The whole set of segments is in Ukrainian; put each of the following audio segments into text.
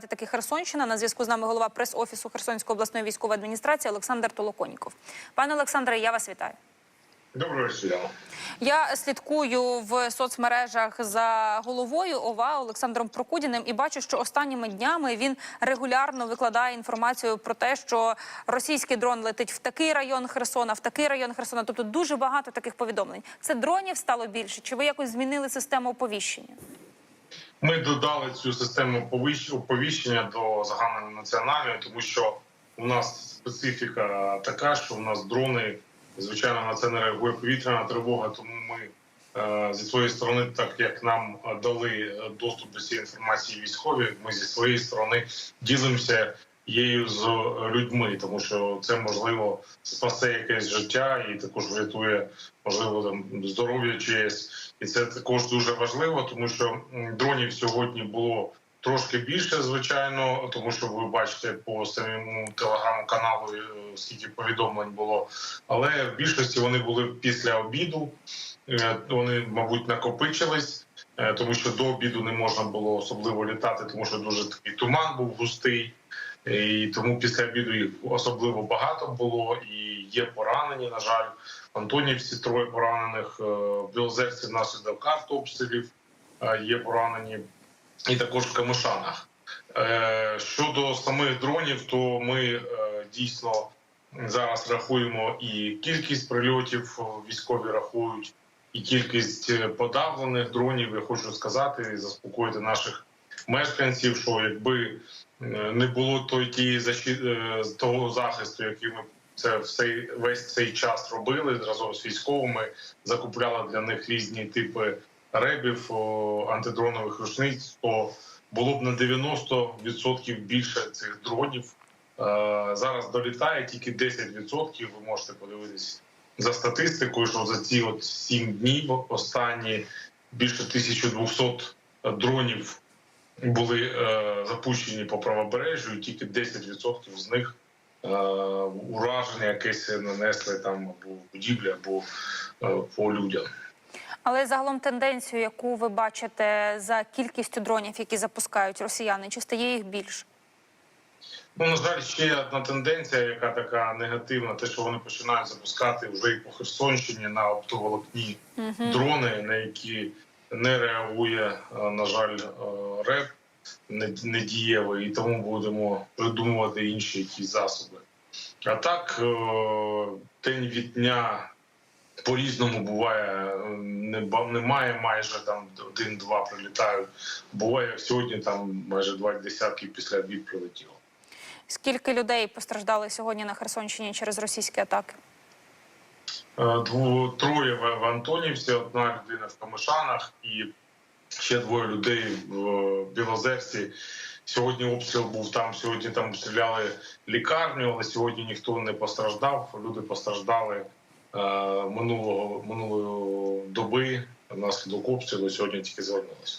Таки Херсонщина на зв'язку з нами голова прес-офісу Херсонської обласної військової адміністрації Олександр Толоконіков. Пане Олександре, я вас вітаю. Доброго вечора. Я слідкую в соцмережах за головою ОВА Олександром Прокудіним і бачу, що останніми днями він регулярно викладає інформацію про те, що російський дрон летить в такий район Херсона, в такий район Херсона. Тобто дуже багато таких повідомлень. Це дронів стало більше? Чи ви якось змінили систему оповіщення? Ми додали цю систему оповіщення до загальнонаціональної, тому що у нас специфіка така, що у нас дрони, звичайно, на це не реагує повітряна тривога. Тому ми е, зі своєї сторони, так як нам дали доступ до цієї інформації військові, ми зі своєї сторони ділимося її з людьми, тому що це можливо спасе якесь життя і також врятує можливо там здоров'я чиєсь. І це також дуже важливо, тому що дронів сьогодні було трошки більше, звичайно, тому що ви бачите по самому телеграм-каналу, е, скільки повідомлень було. Але в більшості вони були після обіду. Е, Вони, мабуть, накопичились, е, тому що до обіду не можна було особливо літати, тому що дуже такий туман був густий. І тому після обіду їх особливо багато було, і є поранені. На жаль, Антонівці троє поранених, е, в Білозерці внаслідок артобстрілів е, є поранені, і також в Камишанах. Е, Щодо самих дронів, то ми е, дійсно зараз рахуємо і кількість прильотів, е, військові рахують, і кількість е, подавлених дронів. Я хочу сказати і заспокоїти наших мешканців, що якби е, не було той тієї е, того захисту, який ми це все весь цей час робили разом з військовими, закупляли для них різні типи ребів, антидронових рушниць, то було б на 90% більше цих дронів. Е, Зараз долітає тільки 10%. Ви можете подивитись за статистикою, що за ці от 7 днів останні більше 1200 дронів були е, запущені по правобережжю, і тільки 10% з них е, ураження якесь нанесли там або будівлі, або е, по людям. Але загалом тенденцію, яку ви бачите за кількістю дронів, які запускають росіяни, чи стає їх більше? Ну, на жаль, ще одна тенденція, яка така негативна, те, що вони починають запускати вже і по Херсонщині на оптоволокні дрони, на які не реагує, е, на жаль, е, РЕП недієвий, і тому будемо придумувати інші якісь засоби. А так, е, день від дня по-різному буває, е, не ба- немає майже там один-два прилітають. Буває, сьогодні там майже два десятки після обід прилетіло. Скільки людей постраждали сьогодні на Херсонщині через російські атаки? Е, троє в, Антонівці, одна людина в Камишанах і ще двоє людей в Білозерці. Сьогодні обстріл був там. Сьогодні там обстріляли лікарню, але сьогодні ніхто не постраждав. Люди постраждали е, минулого минулої доби внаслідок обстрілу. Сьогодні тільки звернулися.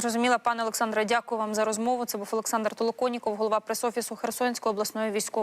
Зрозуміла, пане Олександре, дякую вам за розмову. Це був Олександр Толоконіков, голова прес-офісу Херсонської обласної військової.